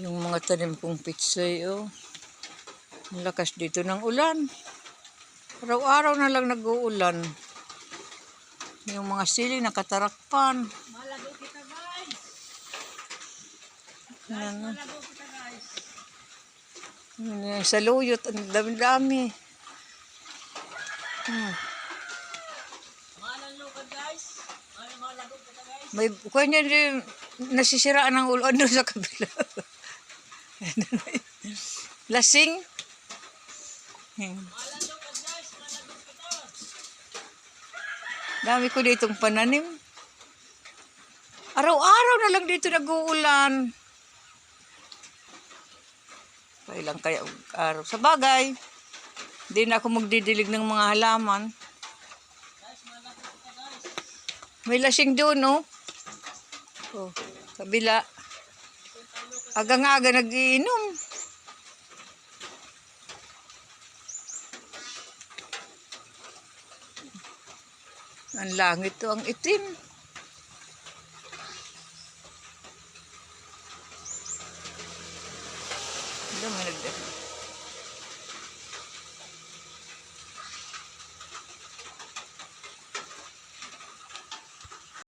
Yung mga tanim kong pitsay, oh. Ang lakas dito ng ulan. Araw-araw na lang nag-uulan. Yung mga sili nakatarakpan. Malago kita guys. Ano, Malago kita guys. ano, sa luyot, ang dami-dami. Hmm. Guys. Guys. May kanya din nasisiraan ng ulo ano sa kabila. Lasing. Hmm. Dami ko ditong pananim. Araw-araw na lang dito nag-uulan. Kailan kaya araw? Sa bagay, hindi na ako magdidilig ng mga halaman. May lasing doon, no? Oh, kabila. Agang-aga nagiinom. Ang langit to ang itim. Alam mo nagdala.